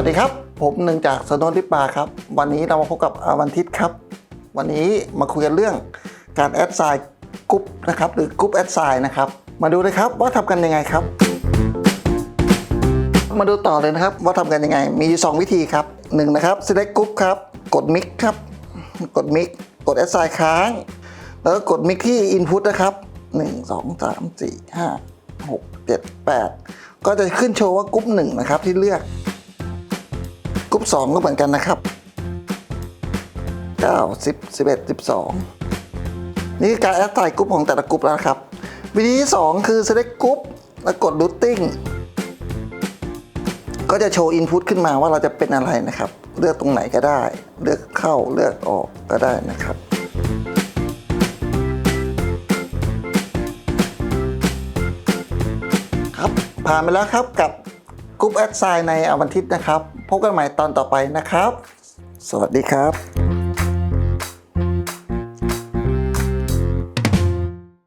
ัสดีครับ ผมหนึ่งจากสนนทิปาครับ วันนี้เรามาพบกับอาวันทิตครับ วันนี้มาคุยกันเรื่องการแอดไซน์กรุ๊ปนะครับหรือกรุ๊ปแอดไซน์นะครับ มาดูเลยครับว่าทำกันยังไงครับ มาดูต่อเลยนะครับว่าทำกันยังไง มีอยู่สองวิธีครับหนึ่งนะครับ select group ครับ กด mix ครับ กด mix กด assign ค้าง แล้วก็กด mix ที่ input นะครับ 1 2 3 4 5 6 7 8 ก็จะขึ้นโชว์ว่ากรุ๊ป1นะครับที่เลือก กรุ๊ป2ก็เหมือนกันนะครับ9 10 11 12นี่คือการแอดไซน์กรุ๊ปของแต่ละกรุ๊ปแล้วครับ วิธีที่2คือ select group แล้วกด routing ก็จะโชว์ input ขึ้นมาว่าเราจะเป็นอะไรนะครับ เลือกตรงไหนก็ได้ เลือกเข้าเลือกออกก็ได้นะครับครับผ่านไปแล้วครับกับ กรุ๊ปแอดไซน์ในอวันอาทิตย์นะครับ พบกันใหม่ตอนต่อไปนะครับ สวัสดีครับ